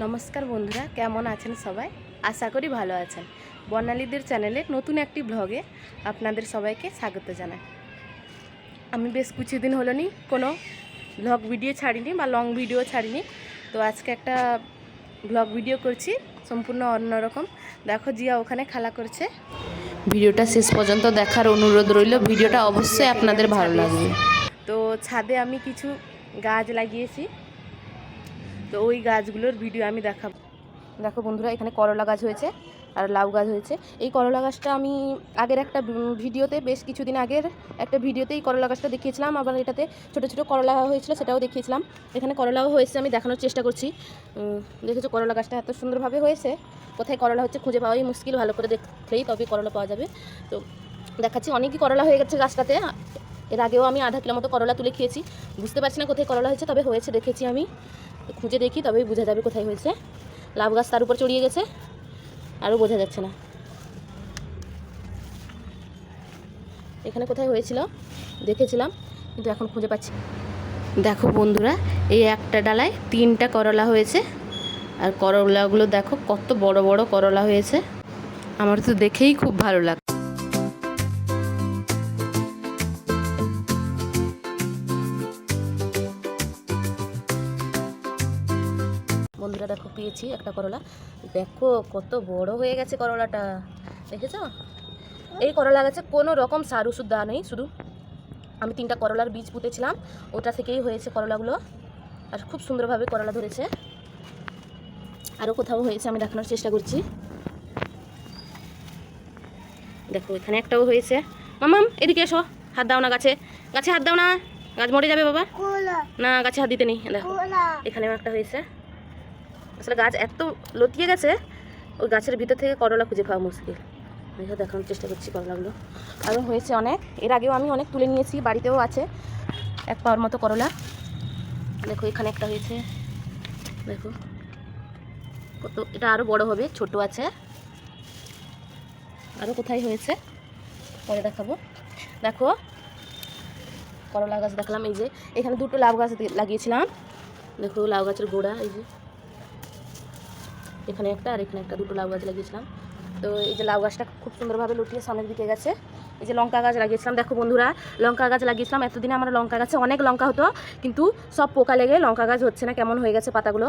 নমস্কার বন্ধুরা, কেমন আছেন সবাই? আশা করি ভালো আছেন। বর্ণালীদের চ্যানেলে নতুন একটি ব্লগে আপনাদের সবাইকে স্বাগত জানাই। আমি বেশ কিছুদিন হলো নি কোনো ব্লগ ভিডিও ছাড়িনি বা লং ভিডিও ছাড়িনি। তো আজকে একটা ব্লগ ভিডিও করছি, সম্পূর্ণ অন্যরকম। দেখো, জিয়া ওখানে খেলা করছে। ভিডিওটা শেষ পর্যন্ত দেখার অনুরোধ রইল। ভিডিওটা অবশ্যই আপনাদের ভালো লাগবে। তো ছাদে আমি কিছু গাছ লাগিয়েছি। তো ওই গাছগুলোর ভিডিও আমি দেখাবো। দেখো বন্ধুরা, এখানে করলা গাছ হয়েছে আর লাউ গাছ হয়েছে। এই করলা গাছটা আমি আগের একটা ভিডিওতে, বেশ কিছুদিন আগের একটা ভিডিওতেই করলা গাছটা দেখিয়েছিলাম। আবার এটাতে ছোটো ছোটো করলা হয়েছিল, সেটাও দেখিয়েছিলাম। এখানে করলাও হয়েছে, আমি দেখানোর চেষ্টা করছি। দেখেছ করলা গাছটা এত সুন্দরভাবে হয়েছে? কোথায় করলা হচ্ছে খুঁজে পাওয়াই মুশকিল, ভালো করে দেখলেই তবে করলা পাওয়া যাবে। তো দেখাচ্ছি, অনেকই করলা হয়ে গেছে গাছটাতে। এর আগেও আমি আধা কিলো মতো করলা তুলে খেয়েছি। বুঝতে পারছি না কোথায় করলা হয়েছে, তবে হয়েছে দেখেছি আমি। খুঁজে দেখি, তবেই বোঝা যাবে কোথায় হয়েছে। লাভ গাছ তার উপর চড়িয়ে গেছে, আরও বোঝা যাচ্ছে না। এখানে কোথায় হয়েছিল? দেখেছিলাম, কিন্তু এখন খুঁজে পাচ্ছি দেখো বন্ধুরা, এই একটা ডালায় তিনটা করলা হয়েছে। আর করলাগুলো দেখো কত বড় বড় করলা হয়েছে। আমার তো দেখেই খুব ভালো লাগে দেখো পেয়েছি একটা করলা। দেখো কত বড় হয়ে গেছে করলাটা। দেখেছ? এই করলা গাছে কোনো রকম সার ওষুধ দেওয়া নেই শুধু আমি তিনটা করলার বীজ পুঁতেছিলাম ওটা থেকেই হয়েছে করলাগুলো। আর খুব সুন্দরভাবে করলা ধরেছে। আরও কোথাও হয়েছে আমি দেখানোর চেষ্টা করছি। দেখো এখানে একটাও হয়েছে। মামাম এদিকে এসো হাত দাও না গাছে। গাছে হাত দাও না গাছ মরে যাবে বাবা। না গাছে হাত দিতে নেই দেখো। এখানেও একটা হয়েছে। আসলে গাছ এত লতিয়ে গেছে, ওই গাছের ভিতর থেকে করলা খুঁজে পাওয়া মুশকিল। দেখো দেখানোর চেষ্টা করছি করলাগুলো। আরও হয়েছে অনেক। এর আগেও আমি অনেক তুলে নিয়েছি, বাড়িতেও আছে এক পাওয়ার মতো করলা। দেখো, এখানে একটা হয়েছে। দেখো, কত, এটা আরও বড় হবে, ছোট আছে। আরও কোথায় হয়েছে? পরে দেখাবো। দেখো, করলা গাছ দেখলাম, এই যে এখানে দুটো লাউ গাছ লাগিয়েছিলাম। দেখো, লাউ গাছের গোড়া, এই যে। এখানে একটা আর এখানে একটা, দুটো লাউ গাছ লাগিয়েছিলাম। তো এই যে লাউ গাছটা খুব সুন্দরভাবে লুটিয়ে সামনের দিকে গেছে। এই যে লঙ্কা গাছ লাগিয়েছিলাম, দেখো বন্ধুরা, লঙ্কা গাছ লাগিয়েছিলাম। এতদিনে আমার লঙ্কা গাছে অনেক লঙ্কা হতো, কিন্তু সব পোকা লেগে লঙ্কা গাছ হচ্ছে না, কেমন হয়ে গেছে পাতাগুলো?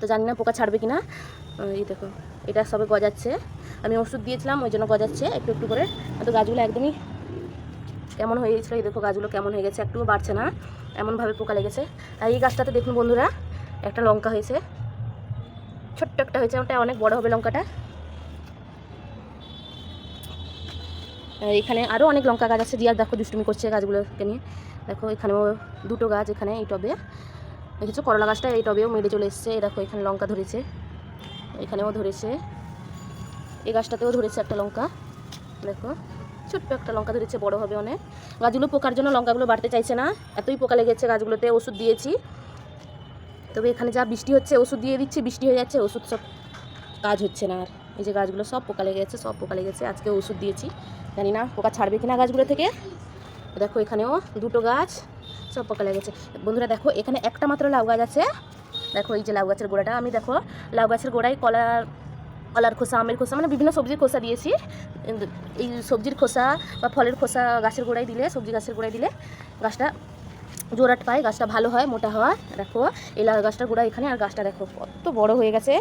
তো জানি না পোকা ছাড়বে কি না এই দেখো, এটা সবে গজাচ্ছে। আমি ওষুধ দিয়েছিলাম, ওই জন্য গজাচ্ছে একটু একটু করে। তো গাছগুলো একদমই কেমন হয়ে গেছিল, এই দেখো গাছগুলো কেমন হয়ে গেছে, একটুও বাড়ছে না, এমনভাবে পোকা লেগেছে। আর এই গাছটাতে দেখুন বন্ধুরা, একটা লঙ্কা হয়েছে। ছোট্ট একটা হয়েছে, ওটা অনেক বড় হবে লঙ্কাটা। এখানে আরও অনেক লঙ্কা গাছ আছে। জিয়ার দেখো দুষ্টুমি করছে গাছগুলোকে নিয়ে। দেখো এখানেও দুটো গাছ, এখানে এই টবে। দেখেছ করলা গাছটা এই টবেও মেরে চলে এসছে। দেখো এখানে লঙ্কা ধরেছে। এখানেও ধরেছে। এই গাছটাতেও ধরেছে একটা লঙ্কা। দেখো, ছোট্ট একটা লঙ্কা ধরেছে, বড় হবে অনেক। গাছগুলো পোকার জন্য লঙ্কাগুলো বাড়তে চাইছে না। এতই পোকা লেগেছে গাছগুলোতে, ওষুধ দিয়েছি। তবে এখানে যা বৃষ্টি হচ্ছে, ওষুধ দিয়ে দিচ্ছি, বৃষ্টি হয়ে যাচ্ছে, ওষুধ সব কাজ হচ্ছে না আর। এই যে গাছগুলো সব পোকা লেগে গেছে, সব পোকা লেগেছে আজকে ওষুধ দিয়েছি। জানি না পোকা ছাড়বে কিনা গাছগুলো থেকে। দেখো এখানেও দুটো গাছ, সব পোকা লেগেছে বন্ধুরা দেখো, এখানে একটা মাত্র লাউ গাছ আছে। দেখো এই যে লাউ গাছের গোড়াটা, আমি দেখো লাউ গাছের গোড়ায় কলার কলার খোসা, আমের খোসা মানে বিভিন্ন সবজির খোসা দিয়েছি। এই সবজির খোসা বা ফলের খোসা গাছের গোড়ায় দিলে, সবজি গাছের গোড়ায় দিলে গাছটা জোড়াট পায়, গাছটা ভালো হয়, মোটা হওয়া, দেখো, এই লাউ গাছটার গোড়া এখানে, আর গাছটা দেখো, কত বড় হয়ে গেছে।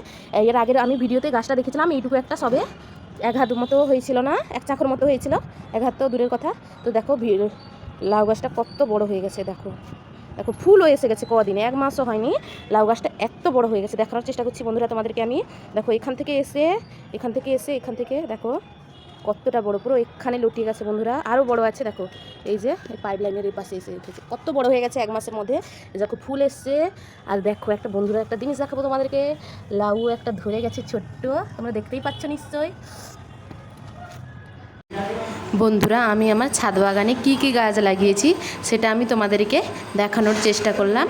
এর আগের আমি ভিডিওতে গাছটা দেখেছিলাম, এইটুকু একটা সবে। এক হাত মতো হয়েছিল না, এক চাকর মতো হয়েছিল, এক হাত তো দূরের কথা। তো দেখো লাউ গাছটা কত বড় হয়ে গেছে, দেখো। দেখো ফুলও এসে গেছে কদিনে, এক মাসও হয়নি। লাউ গাছটা এত বড় হয়ে গেছে, দেখানোর চেষ্টা করছি বন্ধুরা তোমাদেরকে আমি। দেখো, এখান থেকে এসে, এখান থেকে এসে, এখান থেকে, দেখো। কতটা বড়? পুরো এখানে লুটিয়ে গেছে বন্ধুরা। আরও বড় আছে, দেখো। এই যে, এই পাইপ লাইনের এই পাশে এসে উঠেছে। কত বড় হয়ে গেছে এক মাসের মধ্যে। দেখো, ফুল এসছে। আর দেখো, একটা বন্ধুরা, একটা জিনিস দেখাবো তোমাদেরকে। লাউ একটা ধরে গেছে ছোট্ট। তোমরা দেখতেই পাচ্ছ নিশ্চয়ই। বন্ধুরা, আমি আমার ছাদ বাগানে কী কী গাছ লাগিয়েছি, সেটা আমি তোমাদেরকে দেখানোর চেষ্টা করলাম।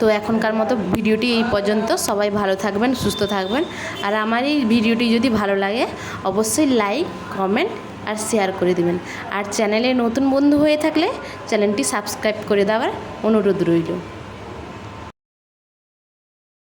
তো এখনকার মতো ভিডিওটি এই পর্যন্ত। সবাই ভালো থাকবেন, সুস্থ থাকবেন। আর আমার এই ভিডিওটি যদি ভালো লাগে, অবশ্যই লাইক, কমেন্ট আর শেয়ার করে দেবেন। আর চ্যানেলে নতুন বন্ধু হয়ে থাকলে চ্যানেলটি সাবস্ক্রাইব করে দেওয়ার অনুরোধ রইল।